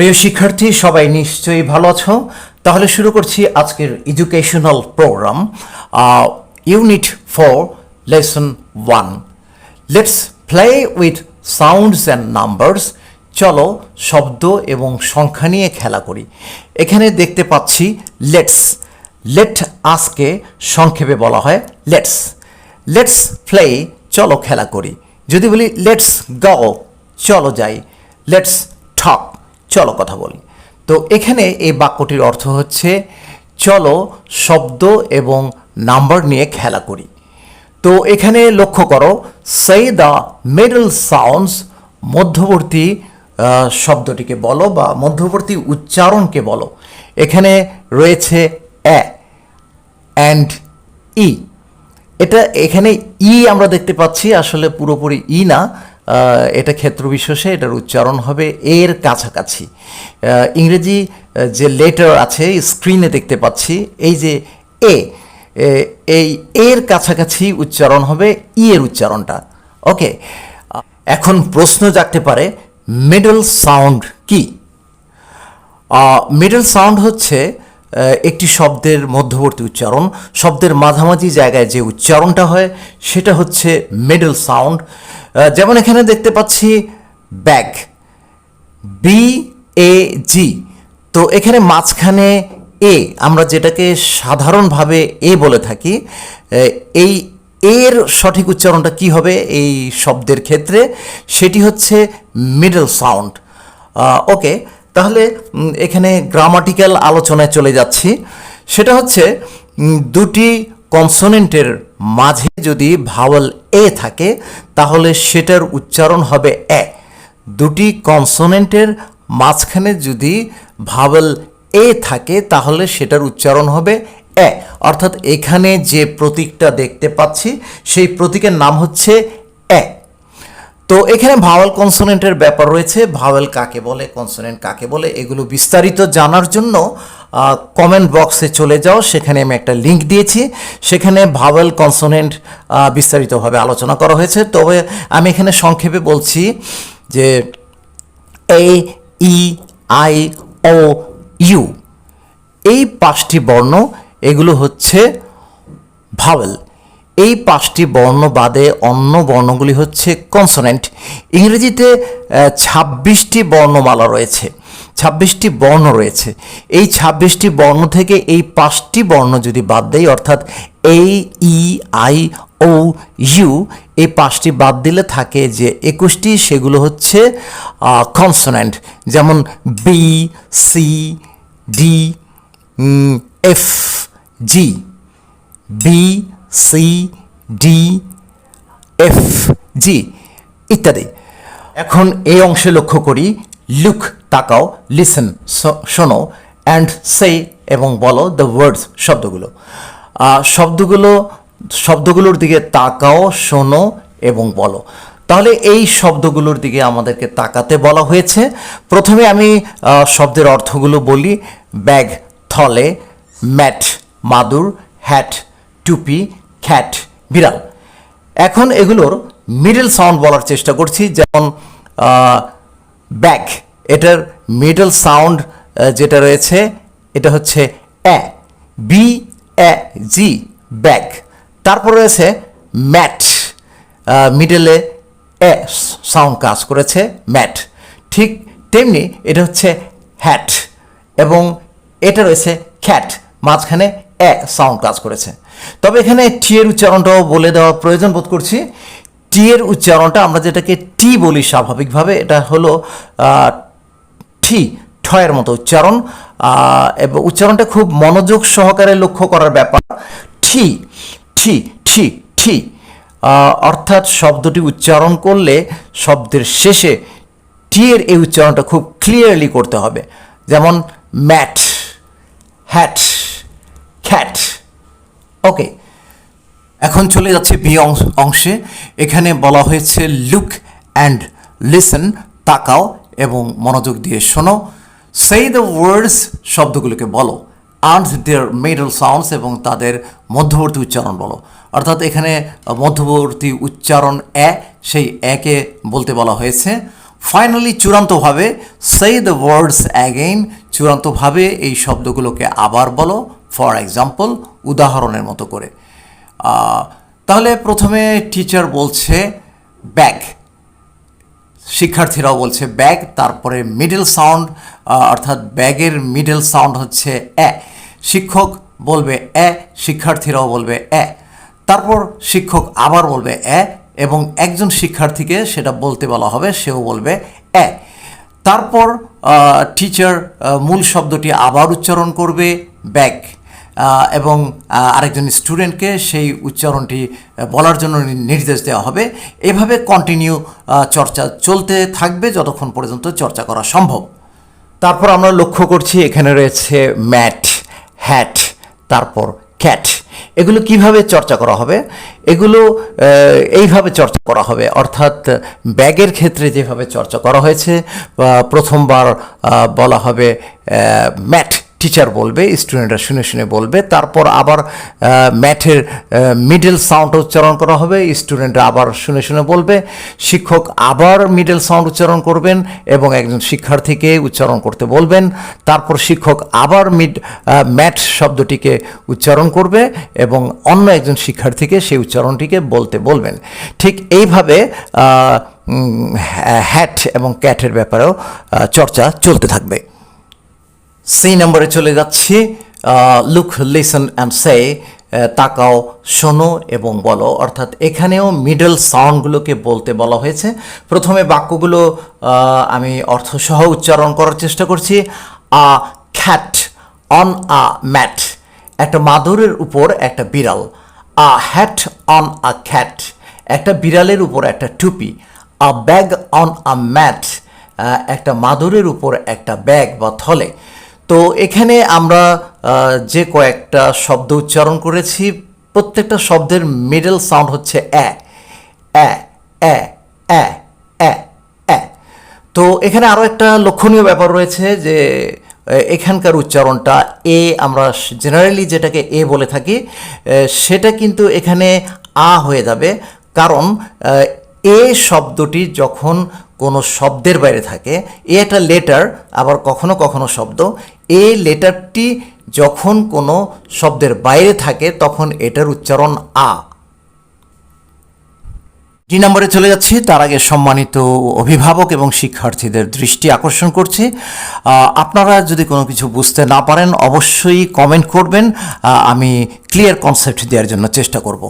প্রিয় শিক্ষার্থী, সবাই নিশ্চয়ই ভালো আছো। তাহলে শুরু করছি আজকের educational program unit four lesson one let's play with sounds and numbers চলো শব্দ এবং সংখ্যা নিয়ে খেলা করি। এখানে দেখতে পাচ্ছি লেটস লেট আজকে সংক্ষেপে বলা হয় লেটস লেটস প্লে চলো খেলা করি। যদি বলি লেটস গো চলো যাই। লেটস ঠক চলো কথা বলি। তো এখানে এই বাক্যটির অর্থ হচ্ছে চলো শব্দ এবং নাম্বার নিয়ে খেলা করি। তো এখানে লক্ষ্য করো সেই দ্য মিডল সাউন্ডস মধ্যবর্তী শব্দটিকে বলো বা মধ্যবর্তী উচ্চারণকে বলো। এখানে রয়েছে অ্যা অ্যান্ড ই এটা এখানে ই আমরা দেখতে পাচ্ছি আসলে পুরোপুরি ই না। আহ, এটা ক্ষেত্র বিশেষে এটার উচ্চারণ হবে এর কাছাকাছি। ইংরেজি যে লেটার আছে স্ক্রিনে দেখতে পাচ্ছি, এই যে এ এই এর কাছাকাছি উচ্চারণ হবে ই এর উচ্চারণটা। ওকে, এখন প্রশ্ন জাগতে পারে মিডল সাউন্ড কি? মিডল সাউন্ড হচ্ছে একটি শব্দের মধ্যবর্তী উচ্চারণ। শব্দের মাঝামাঝি জায়গায় যে উচ্চারণটা হয়, সেটা হচ্ছে মিডল সাউন্ড যেমন এখানে দেখতে পাচ্ছি ব্যাগ বি এ জি তো এখানে মাঝখানে এ আমরা যেটাকে সাধারণভাবে এ বলে থাকি এই এর সঠিক উচ্চারণটা কি হবে এই শব্দের ক্ষেত্রে? সেটি হচ্ছে মিডল সাউন্ড ওকে তাহলে এখানে গ্রামাটিক্যাল আলোচনায় চলে যাচ্ছি। সেটা হচ্ছে দুটি কনসোনেন্টের মাঝে যদি ভাওয়াল এ থাকে, তাহলে সেটার উচ্চারণ হবে এ দুটি কনসোনেন্টের মাঝখানে যদি ভাওয়াল এ থাকে, তাহলে সেটার উচ্চারণ হবে এ অর্থাৎ এখানে যে প্রতীকটা দেখতে পাচ্ছি, সেই প্রতীকের নাম হচ্ছে এ তো এখানে ভাওয়াল কনসোনেন্টের ব্যাপার রয়েছে। ভাওয়াল কাকে বলে, কনসোনেন্ট কাকে বলে, এগুলো বিস্তারিত জানার জন্য কমেন্ট বক্সে চলে যাও। সেখানে আমি একটা লিংক দিয়েছি। সেখানে ভাওয়াল কনসোনেন্ট বিস্তারিতভাবে আলোচনা করা হয়েছে। তবে আমি এখানে সংক্ষেপে বলছি যে এ ই আই ও ইউ এই পাঁচটি বর্ণ, এগুলো হচ্ছে ভাওয়েল। এই পাঁচটি বর্ণ বাদে অন্য বর্ণগুলি হচ্ছে কনসোনেন্ট ইংরেজিতে ছাব্বিশটি বর্ণমালা রয়েছে। ছাব্বিশটি বর্ণ রয়েছে। এই ছাব্বিশটি বর্ণ থেকে এই পাঁচটি বর্ণ যদি বাদ দেই, অর্থাৎ এ ই আই ও ইউ এই পাঁচটি বাদ দিলে থাকে যে একুশটি, সেগুলো হচ্ছে কনসোনেন্ট যেমন B C D F G B C D F G ইত্যাদি। এখন এই অংশে লক্ষ্য করি লুক তাকাও লিসেন শোনো অ্যান্ড সে এবং বলো দ্য ওয়ার্ডস শব্দগুলো। শব্দগুলো, শব্দগুলোর দিকে তাকাও, শোনো এবং বলো। তাহলে এই শব্দগুলোর দিকে আমাদেরকে তাকাতে বলা হয়েছে। প্রথমে আমি শব্দের অর্থগুলো বলি ব্যাগ থলে ম্যাট মাদুর হ্যাট টুপি, খ্যাট, বিড়াল। এখন এগুলোর মিডল সাউন্ড বলার চেষ্টা করছি, যেমন ব্যাগ। এটার মিডল সাউন্ড যেটা রয়েছে, এটা হচ্ছে অ্যা বি অ্যা জি, ব্যাগ। তারপর রয়েছে ম্যাট। মিডলে এ সাউন্ড কাজ করেছে, ম্যাট। ঠিক তেমনি এটা হচ্ছে হ্যাট এবং এটা রয়েছে খ্যাট। মাঝখানে এ সাউন্ড কাজ করেছে। তবে এখানে টি এর উচ্চারণটাও বলে দেওয়া প্রয়োজন বোধ করছি। টি এর উচ্চারণটা আমরা যেটাকে টি বলি স্বাভাবিকভাবে, এটা হলো ঠি, ঠয়ের মতো উচ্চারণ। এবং উচ্চারণটা খুব মনোযোগ সহকারে লক্ষ্য করার ব্যাপার। ঠি ঠি ঠি ঠি। অর্থাৎ শব্দটি উচ্চারণ করলে শব্দের শেষে টি এর এই উচ্চারণটা খুব ক্লিয়ারলি করতে হবে। যেমন, ম্যাট, হ্যাট। ওকে এখন চলে যাচ্ছে বি অংশ- এখানে বলা হয়েছে লুক অ্যান্ড লিসেন তাকাও এবং মনোযোগ দিয়ে শোনো। সেই দ্য ওয়ার্ডস শব্দগুলোকে বলো। আন্ড দেয়ার মিডল সাউন্ডস এবং তাদের মধ্যবর্তী উচ্চারণ বলো। অর্থাৎ এখানে মধ্যবর্তী উচ্চারণ এ, সেই একে বলতে বলা হয়েছে। ফাইনালি চূড়ান্তভাবে সেই দ্য ওয়ার্ডস অ্যাগেইন চূড়ান্তভাবে এই শব্দগুলোকে আবার বলো। ফর এক্সাম্পল, উদাহরণের মতো করে। তাহলে প্রথমে টিচার বলছে, ব্যাগ। শিক্ষার্থীরাও বলছে, ব্যাগ। তারপরে মিডল সাউন্ড অর্থাৎ ব্যাগের মিডল সাউন্ড হচ্ছে এ। শিক্ষক বলবে, এ। শিক্ষার্থীরাও বলবে, এ। তারপর শিক্ষক আবার বলবে, এ। এবং একজন শিক্ষার্থীকে সেটা বলতে বলা হবে, সেও বলবে, এ। তারপর টিচার মূল শব্দটি আবার উচ্চারণ করবে, ব্যাগ। এবং আরেকজন স্টুডেন্টকে সেই উচ্চারণটি বলার জন্য নির্দেশ দেওয়া হবে। এভাবে কন্টিনিউ চর্চা চলতে থাকবে যতক্ষণ পর্যন্ত চর্চা করা সম্ভব। তারপর আমরা লক্ষ্য করছি এখানে রয়েছে ম্যাট, হ্যাট, তারপর ক্যাট। এগুলো কীভাবে চর্চা করা হবে? এগুলো এইভাবে চর্চা করা হবে। অর্থাৎ, ব্যাগের ক্ষেত্রে যেভাবে চর্চা করা হয়েছে প্রথমবার বলা হবে ম্যাট। টিচার বলবে স্টুডেন্টরা শুনে শুনে বলবে। তারপর আবার ম্যাথের মিডল সাউন্ড উচ্চারণ করা হবে স্টুডেন্টরা আবার শুনে শুনে বলবে। শিক্ষক আবার মিডল সাউন্ড উচ্চারণ করবেন এবং একজন শিক্ষার্থীকে উচ্চারণ করতে বলবেন। তারপর শিক্ষক আবার মিড ম্যাথ শব্দটিকে উচ্চারণ করবে এবং অন্য একজন শিক্ষার্থীকে সেই উচ্চারণটিকে বলতে বলবেন। ঠিক এইভাবে হ্যাট এবং ক্যাটের ব্যাপারেও চর্চা চলতে থাকবে। সি নম্বরে চলে যাচ্ছি লুক লিসন অ্যান্ড সে তাকাও, শোনো এবং বলো। অর্থাৎ এখানেও মিডল সাউন্ডগুলোকে বলতে বলা হয়েছে। প্রথমে বাক্যগুলো আমি অর্থসহ উচ্চারণ করার চেষ্টা করছি। আ খ্যাট, অন আ ম্যাট, একটা মাদুরের উপর একটা বিড়াল। আ হ্যাট, অন আ খ্যাট, একটা বিড়ালের উপর একটা টুপি। A bag, on a mat একটা মাদুরের উপর একটা ব্যাগ বা থলে। তো এখানে আমরা যে কয়েকটা শব্দ উচ্চারণ করেছি, প্রত্যেকটা শব্দের মিডল সাউন্ড হচ্ছে এ এ এ এ এ এ। তো এখানে আরও একটা লক্ষণীয় ব্যাপার রয়েছে যে এখানকার উচ্চারণটা এ, আমরা জেনারেলি যেটাকে এ বলে থাকি সেটা কিন্তু এখানে আ হয়ে যাবে। কারণ এ শব্দটি যখন কোনো শব্দের বাইরে থাকে। এ একটা লেটার আবার কখনো কখনো শব্দ। এ লেটারটি যখন কোনো শব্দের বাইরে থাকে, তখন এটার উচ্চারণ আ। দুই নম্বরে চলে যাচ্ছি। তার আগে সম্মানিত অভিভাবক এবং শিক্ষার্থীদের দৃষ্টি আকর্ষণ করছি। আপনারা যদি কোনো কিছু বুঝতে না পারেন, অবশ্যই কমেন্ট করবেন। আমি ক্লিয়ার কনসেপ্ট দেওয়ার জন্য চেষ্টা করব।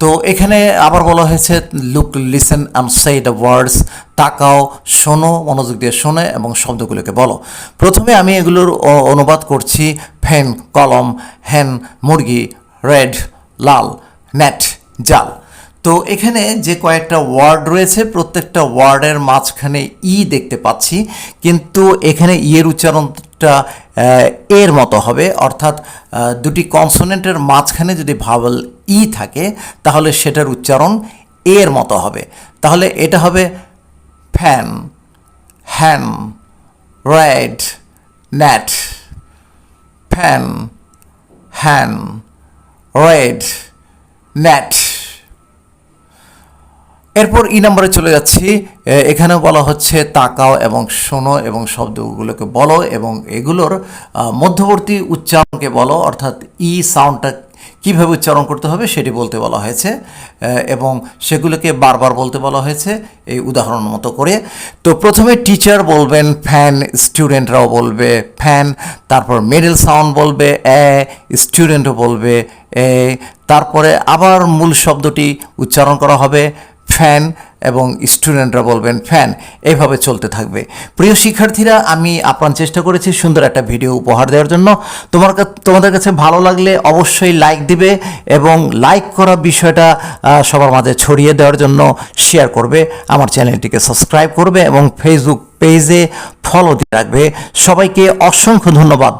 তো এখানে আবার বলা হয়েছে look listen and say the words তাকাও, শোনো, মনোযোগ দিয়ে শোনে এবং শব্দগুলোকে বলো। প্রথমে আমি এগুলোর অনুবাদ করছি ফ্যান কলম হ্যান মুরগি রেড লাল নেট জাল। তো এখানে যে কয়েকটা ওয়ার্ড রয়েছে, প্রত্যেকটা ওয়ার্ডের মাঝখানে ই দেখতে পাচ্ছি, কিন্তু এখানে ইয়ের উচ্চারণটা এর মতো হবে। অর্থাৎ দুটি কনসোনেন্টের মাঝখানে যদি ভাওয়াল ই থাকে তাহলে সেটার উচ্চারণ এর মতো হবে। তাহলে এটা হবে fan hen red net fan hen red net. এরপর ই নম্বরে চলে যাচ্ছি। এ, এখানে বলা হচ্ছে তাকাও এবং শোনো এবং শব্দগুলোকে বলো এবং এগুলোর মধ্যবর্তী উচ্চারণকে বলো অর্থাৎ ই সাউন্ডটা কীভাবে উচ্চারণ করতে হবে সেটি বলতে বলা হয়েছে এবং সেগুলোকে বারবার বলতে বলা হয়েছে এই উদাহরণ মতো করে। তো প্রথমে টিচার বলবেন ফ্যান স্টুডেন্টরাও বলবে ফ্যান তারপর মিডল সাউন্ড বলবে, এ স্টুডেন্টও বলবে, এ, তারপরে আবার মূল শব্দটি উচ্চারণ করা হবে ফ্যান এবং স্টুডেন্টরা বলবেন ফ্যান এইভাবে চলতে থাকবে। প্রিয় শিক্ষার্থীরা, আমি আপ্রাণ চেষ্টা করেছি সুন্দর একটা ভিডিও উপহার দেওয়ার জন্য। তোমার তোমাদের কাছে ভালো লাগলে অবশ্যই লাইক দিবে এবং লাইক করা বিষয়টা সবার মাঝে ছড়িয়ে দেওয়ার জন্য শেয়ার করবে। আমার চ্যানেলটিকে সাবস্ক্রাইব করবে এবং ফেসবুক পেজে ফলো দিয়ে রাখবে। সবাইকে অসংখ্য ধন্যবাদ।